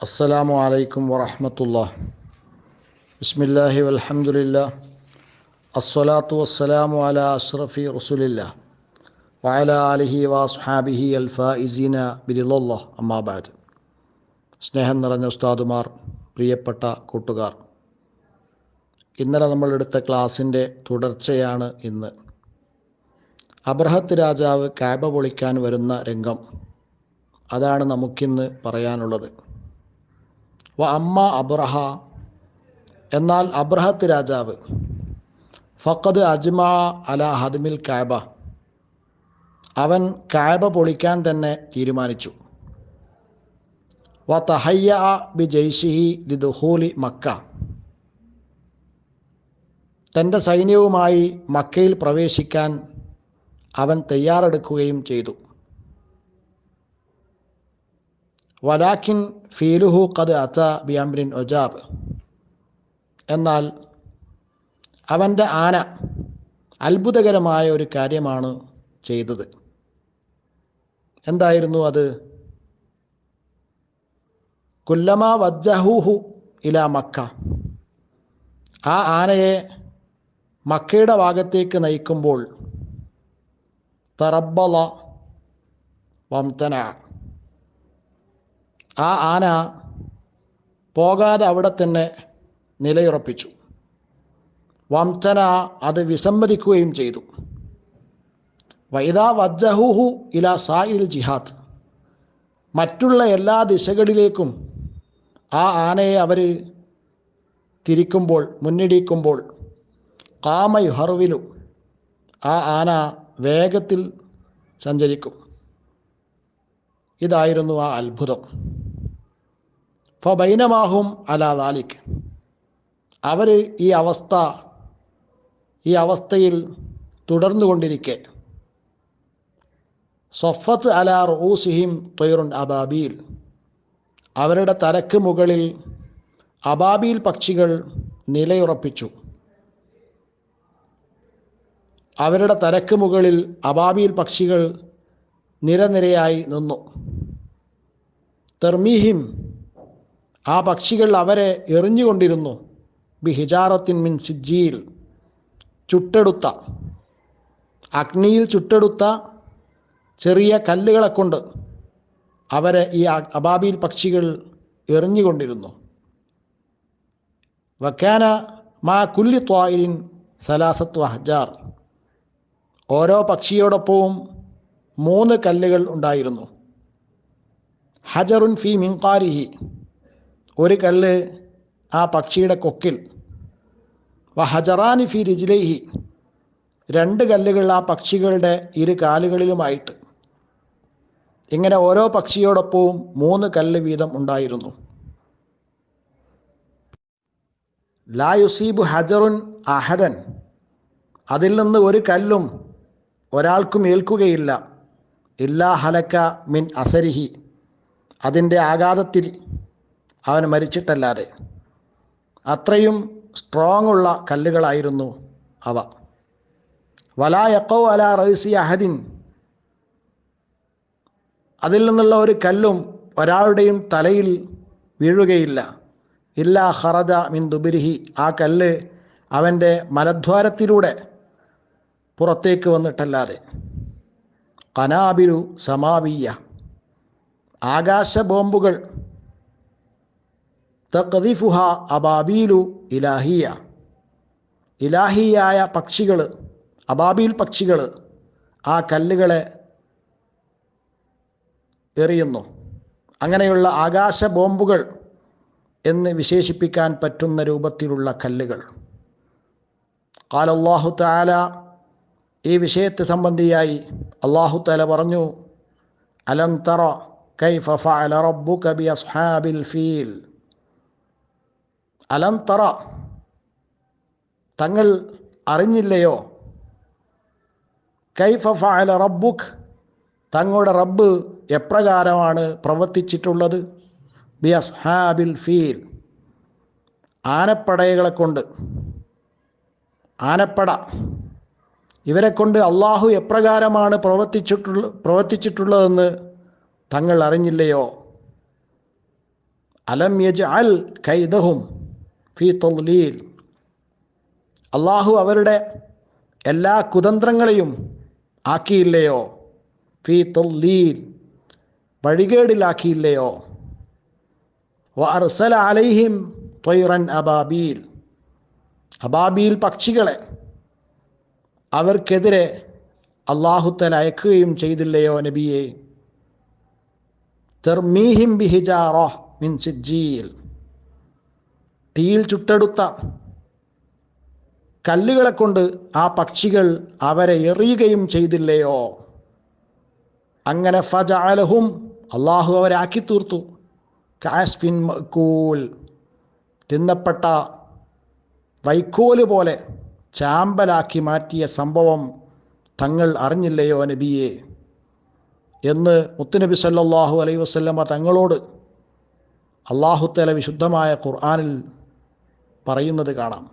السلام عليكم ورحمة الله بسم الله والحمد لله الصلاة والسلام على أشرف رسول الله وعلى آله وأصحابه الفائزين برضا الله أما بعد സ്നേഹം നിറഞ്ഞ ഉസ്താദുമാർ പ്രിയപ്പെട്ട കൂട്ടുകാർ ഇന്നലെ നമ്മൾ എടുത്ത ക്ലാസ്സിൻ്റെ തുടർച്ചയാണ് ഇന്ന് അബ്രഹത്ത് രാജാവ് കാബ പൊളിക്കാൻ വരുന്ന രംഗം അതാണ് നമുക്കിന്ന് പറയാനുള്ളത് വ അമ്മ അബ്രഹ എന്നാൽ അബ്രഹത്ത് രാജാവ് ഫക്കത് അജ്മ അല ഹദ്മിൽ കാബ അവൻ കാബ പൊളിക്കാൻ തന്നെ തീരുമാനിച്ചു. വ തഹയ്യ ബി ജയ്ഷിഹി ലിദുഹൂലി മക്ക തന്റെ സൈന്യവുമായി മക്കയിൽ പ്രവേശിക്കാൻ അവൻ തയ്യാറെടുക്കുകയും ചെയ്തു. വലാക്കിൻ ഫീലുഹു കത് അച്ച ബിയാംബ്രിൻ ഒജാബ്. എന്നാൽ അവന്റെ ആന അത്ഭുതകരമായ ഒരു കാര്യമാണ് ചെയ്തത്. എന്തായിരുന്നു അത്? കുല്ലമ വജ്ജഹൂഹു ഇല മക്ക. ആ ആനയെ മക്കയുടെ ഭാഗത്തേക്ക് നയിക്കുമ്പോൾ തറബല വംതന. ആ ആന പോകാതെ അവിടെ തന്നെ നിലയുറപ്പിച്ചു. വംശന അത് വിസമ്മതിക്കുകയും ചെയ്തു. വൈദാ വജ്ജഹുഹു ഇല സായിൽ ജിഹാദ്. മറ്റുള്ള എല്ലാ ദിശകളിലേക്കും ആ ആനയെ അവർ തിരിക്കുമ്പോൾ മുന്നിടിക്കുമ്പോൾ കാമയുഹർവിലു ആ ആന വേഗത്തിൽ സഞ്ചരിക്കും. ഇതായിരുന്നു ആ അത്ഭുതം. ഫബൈനമാഹും അലാ ദാലിക്. അവർ ഈ അവസ്ഥ ഈ അവസ്ഥയിൽ തുടർന്നു കൊണ്ടിരിക്കെ. സൊഫത്ത് അലാ റൂസിഹിം തൊയറുൻ അബാബീൽ. അവരുടെ തലക്ക് മുകളിൽ അബാബീൽ പക്ഷികൾ നിലയുറപ്പിച്ചു. അവരുടെ തലക്ക് മുകളിൽ അബാബീൽ പക്ഷികൾ നിരനിരയായി നിന്നു. തെർമീഹിം ആ പക്ഷികൾ അവരെ എറിഞ്ഞുകൊണ്ടിരുന്നു. ബി ഹിജാറത്തിൻ മിൻ സിജ്ജിയിൽ ചുട്ടെടുത്ത. അഗ്നിയിൽ ചുട്ടെടുത്ത ചെറിയ കല്ലുകളെ കൊണ്ട് അവരെ ഈ അബാബിൽ പക്ഷികൾ എറിഞ്ഞുകൊണ്ടിരുന്നു. വക്കാന മാ കുല്ലി ത്വായിൻ സലാസത്വ ഹജാർ ഓരോ പക്ഷിയോടൊപ്പവും മൂന്ന് കല്ലുകൾ ഉണ്ടായിരുന്നു. ഹജറുൻ ഫി മിങ്കാരിഹി ഒരു കല്ല് ആ പക്ഷിയുടെ കൊക്കിൽ. വഹജറാനി ഹജറാനി ഫി രിജിലേഹി രണ്ട് കല്ലുകൾ ആ പക്ഷികളുടെ ഇരു കാലുകളിലുമായിട്ട്. ഇങ്ങനെ ഓരോ പക്ഷിയോടൊപ്പവും മൂന്ന് കല്ല് വീതം ഉണ്ടായിരുന്നു. ലാ യുസീബു ഹജറുൻ അഹദൻ. അതിൽ നിന്ന് ഒരു കല്ലും ഒരാൾക്കും ഏൽക്കുകയില്ല. ഇല്ലാ ഹലക്ക മിൻ അസരിഹി. അതിന്റെ ആഘാതത്തിൽ അവൻ മരിച്ചിട്ടല്ലാതെ. അത്രയും സ്ട്രോങ് ഉള്ള കല്ലുകളായിരുന്നു അവ. വലാ യക്കോ അല റൈസി അഹദിൻ. അതിൽ നിന്നുള്ള ഒരു കല്ലും ഒരാളുടെയും തലയിൽ വീഴുകയില്ല. ഇല്ല ഹറജ മിൻ ദുബിരിഹി. ആ കല്ല് അവന്റെ മലദ്വാരത്തിലൂടെ പുറത്തേക്ക് വന്നിട്ടല്ലാതെ. കനാബിരു സമാവീയ ആകാശ ബോംബുകൾ തഖദീഫുഹ അബാബീലു ഇലാഹിയ. ഇലാഹിയായ പക്ഷികൾ അബാബീൽ പക്ഷികൾ ആ കല്ലുകളെ എറിയുന്നു. അങ്ങനെയുള്ള ആകാശ ബോംബുകൾ എന്ന് വിശേഷിപ്പിക്കാൻ പറ്റുന്ന രൂപത്തിലുള്ള കല്ലുകൾ. കാലല്ലാഹു താല ഈ വിഷയത്തെ സംബന്ധിയായി അള്ളാഹു താല പറഞ്ഞു അലം തറ കൈ ഫഫ അലറബു കബി അസ്ഹാബിൽ ഫീൽ. അലം തറ. തങ്ങൾ അറിഞ്ഞില്ലയോ? കൈഫ ഫഅല റബ്ബുഖ് തങ്ങളുടെ റബ്ബ് എപ്രകാരമാണ് പ്രവർത്തിച്ചിട്ടുള്ളത്? B അസ്ഹാബിൽ feel. ആനപ്പടയകളെ കൊണ്ട്. ആനപ്പട. ഇവരെ കൊണ്ട് അള്ളാഹു എപ്രകാരമാണ് പ്രവർത്തിച്ചിട്ടുള്ള പ്രവർത്തിച്ചിട്ടുള്ളതെന്ന് തങ്ങൾ അറിഞ്ഞില്ലയോ? അലം യജ് അൽ കൈദഹും. ഫി തൊലീൽ അള്ളാഹു അവരുടെ എല്ലാ കുതന്ത്രങ്ങളെയും ആക്കിയില്ലയോ? ഫി തൊല്ലീൽ വഴികേടിലാക്കിയില്ലയോ? വഅർസല അലൈഹിം തൊയ്റൻ അബാബീൽ. അബാബീൽ പക്ഷികളെ അവർക്കെതിരെ അള്ളാഹുത്തൽ അയക്കുകയും ചെയ്തില്ലയോ നബിയെ? തെർമീഹിം ബിഹിജാറോ മിൻ സിജ്ജീൽ. തീയിൽ ചുട്ടെടുത്ത കല്ലുകളെ കൊണ്ട് ആ പക്ഷികൾ അവരെ എറിയുകയും ചെയ്തില്ലയോ? അങ്ങനെ ഫജാലഹും അള്ളാഹു അവരെ തീർത്തു കാസ്ഫിൻ മക്കൂൽ തിന്നപ്പെട്ട വൈക്കോൽ പോലെ ചാമ്പലാക്കി മാറ്റിയ സംഭവം തങ്ങൾ അറിഞ്ഞില്ലയോ നബിയെ? എന്ന് മുത്തുനബി സല്ലാഹു അലൈഹി വസ്ലമ തങ്ങളോട് അള്ളാഹുത്തല വിശുദ്ധമായ ഖുർആനിൽ പറയുന്നത് കാണാം.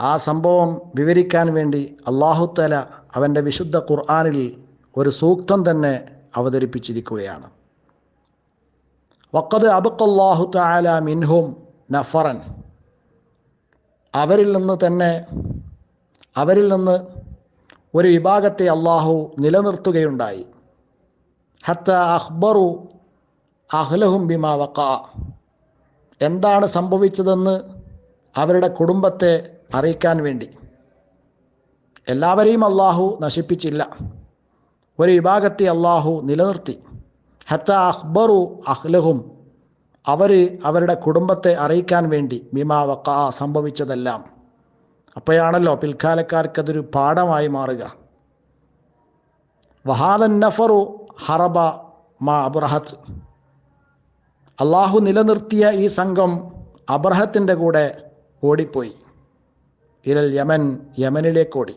ആ സംഭവം വിവരിക്കാൻ വേണ്ടി അള്ളാഹുത്തല അവന്റെ വിശുദ്ധ ഖുർആാനിൽ ഒരു സൂക്തം തന്നെ അവതരിപ്പിച്ചിരിക്കുകയാണ്. വക്കത് അബുക്കല്ലാഹു താല മിൻഹും നഫറൻ. അവരിൽ നിന്ന് തന്നെ അവരിൽ നിന്ന് ഒരു വിഭാഗത്തെ അള്ളാഹു നിലനിർത്തുകയുണ്ടായി. ഹത്ത അഹ്ബറു അഹ്ലഹും ബിമാ വക്ക എന്താണ് സംഭവിച്ചതെന്ന് അവരുടെ കുടുംബത്തെ അറിയിക്കാൻ വേണ്ടി. എല്ലാവരെയും അള്ളാഹു നശിപ്പിച്ചില്ല. ഒരു വിഭാഗത്തെ അള്ളാഹു നിലനിർത്തി. ഹത്ത അഹ്ബറു അഹ്ലഹും അവർ അവരുടെ കുടുംബത്തെ അറിയിക്കാൻ വേണ്ടി ബിമാ വക്ക സംഭവിച്ചതെല്ലാം. അപ്പോഴാണല്ലോ പിൽക്കാലക്കാർക്കതൊരു പാഠമായി മാറുക. വഹാദൻ നഫറു ഹറബ മാ അബ്രഹത്ത് അള്ളാഹു നിലനിർത്തിയ ഈ സംഘം അബ്രഹത്തിന്റെ കൂടെ ഓടിപ്പോയി. ഇരൽ യമൻ യമനിലേക്ക് ഓടി.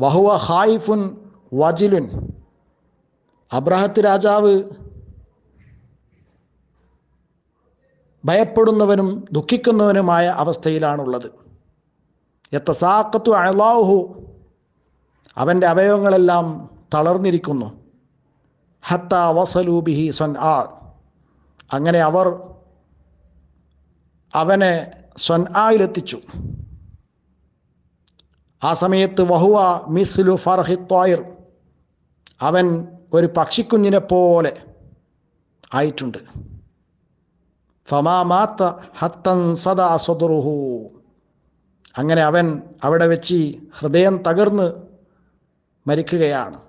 വഹുവ ഹായിഫുൻ വജിലുൻ. അബ്രഹത്ത് രാജാവ് ഭയപ്പെടുന്നവനും ദുഃഖിക്കുന്നവനുമായ അവസ്ഥയിലാണുള്ളത്. എത്തസാക്കത്തു അളാഹു അവന്റെ അവയവങ്ങളെല്ലാം തളർന്നിരിക്കുന്നു. ഹത്ത വസലൂബിഹി സൊൻ ആ അങ്ങനെ അവർ അവനെ സ്വൻആയിലെത്തിച്ചു. ആ സമയത്ത് വഹുവ മിസ്ലു ഫർഹി ത്വായിർ അവൻ ഒരു പക്ഷിക്കുഞ്ഞിനെ പോലെ ആയിട്ടുണ്ട്. ഫമാമാത്ത ഹത്തൻ സദാ സ്വദുറുഹു അങ്ങനെ അവൻ അവിടെ വെച്ച് ഹൃദയം തകർന്ന് മരിക്കുകയാണ്.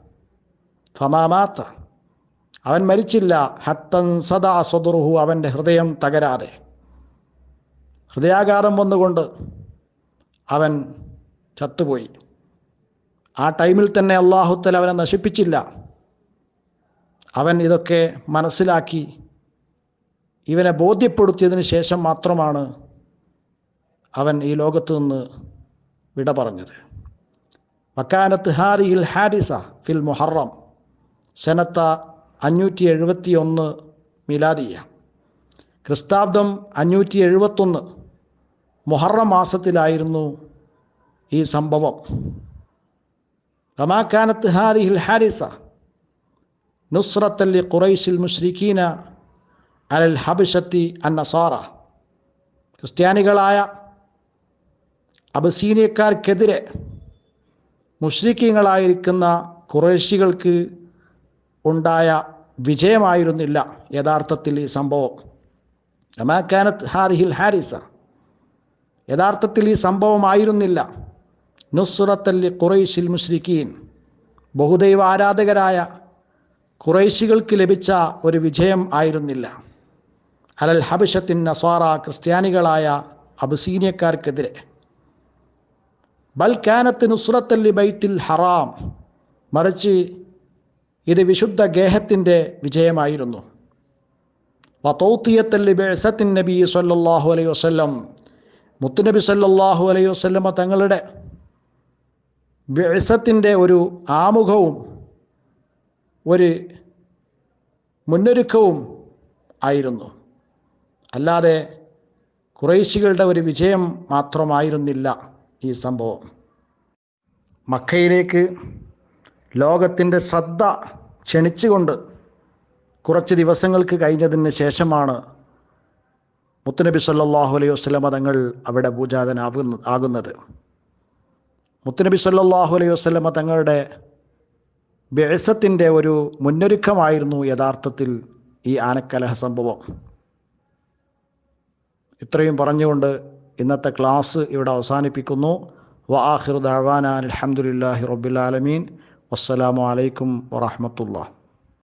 ഫമാമാത്ത അവൻ മരിച്ചില്ല. ഹത്തൻ സദാ സ്വതുർഹു അവന്റെ ഹൃദയം തകരാതെ. ഹൃദയാഘാതം വന്നുകൊണ്ട് അവൻ ചത്തുപോയി. ആ ടൈമിൽ തന്നെ അള്ളാഹുത്തൽ അവനെ നശിപ്പിച്ചില്ല. അവൻ ഇതൊക്കെ മനസ്സിലാക്കി ഇവനെ ബോധ്യപ്പെടുത്തിയതിന് ശേഷം മാത്രമാണ് അവൻ ഈ ലോകത്തു നിന്ന് വിട പറഞ്ഞത്. വക്കാനത്ത് ഹാരിഹിൽ ഹാരിസ ഫിൽ മുഹറം. സനത്ത അഞ്ഞൂറ്റി എഴുപത്തി ഒന്ന് മിലാദിയ. ക്രിസ്താബ്ദം അഞ്ഞൂറ്റി എഴുപത്തൊന്ന് മുഹറം മാസത്തിലായിരുന്നു ഈ സംഭവം. കമാക്കാനത്ത് ഹാരിഹിൽ ഹാരിസ നുസ്രത്തല്ലി ഖുറൈസിൽ മുഷ്രിഖീന അലൽ ഹബിഷത്തി അന്നസാറ ക്രിസ്ത്യാനികളായ അബസീനിയക്കാർക്കെതിരെ മുഷ്രിഖീങ്ങളായിരിക്കുന്ന കുറേശികൾക്ക് ഉണ്ടായ വിജയമായിരുന്നില്ല യഥാർത്ഥത്തിൽ ഈ സംഭവം. അമാക്കാനത്ത് ഹാരിഹിൽ ഹാരിസ. യഥാർത്ഥത്തിൽ ഈ സംഭവമായിരുന്നില്ല. നുസ്രത്തല്ലി ഖുറൈശിൽ മുഷ്രിഖീൻ ബഹുദൈവ ആരാധകരായ ഖുറൈശികൾക്ക് ലഭിച്ച ഒരു വിജയം ആയിരുന്നില്ല. അലൽ ഹബിഷത്തിൻ നസ്വാറ ക്രിസ്ത്യാനികളായ അബസീനിയക്കാർക്കെതിരെ. ബൽക്കാനത്ത് കാനത്ത് നുസ്രത്തല്ലി ബൈത്തിൽ ഹറാം. മറിച്ച് ഇത് വിശുദ്ധ ഗേഹത്തിന്റെ വിജയമായിരുന്നു. വതൗത്തിയത്തല്ലി ബെഴ്സത്തിൻ നബി സല്ലാഹു അലൈഹി വസല്ലം മുത്തുനബി സല്ലാഹു അലൈഹി വസല്ലമ തങ്ങളുടെ വ്യസത്തിന്റെ ഒരു ആമുഖവും ഒരു മുന്നൊരുക്കവും ആയിരുന്നു. അല്ലാതെ കുറേശികളുടെ ഒരു വിജയം മാത്രമായിരുന്നില്ല ഈ സംഭവം. മക്കയിലേക്ക് ലോകത്തിന്റെ ശ്രദ്ധ ക്ഷണിച്ചുകൊണ്ട് കുറച്ച് ദിവസങ്ങൾക്ക് കഴിഞ്ഞതിന് ശേഷമാണ് മുത്തുനബി സല്ലാഹു അലൈഹി വസ്ലമ തങ്ങൾ അവിടെ പൂജാതനാകുന്ന ആകുന്നത്. മുത്തുനബി സല്ലാഹു അലൈഹി വസ്ലമ തങ്ങളുടെ വ്യസത്തിന്റെ ഒരു മുന്നൊരുക്കമായിരുന്നു യഥാർത്ഥത്തിൽ ഈ ആനക്കലഹ സംഭവം. ഇത്രയും പറഞ്ഞുകൊണ്ട് ഇന്നത്തെ ക്ലാസ് ഇവിടെ അവസാനിപ്പിക്കുന്നു. വ ആഹിർ അൽഹംദുലില്ലാഹി റബ്ബിൽ ആലമീൻ. വസ്സലാമു അലൈക്കും വറഹ്മത്തുള്ളാഹി.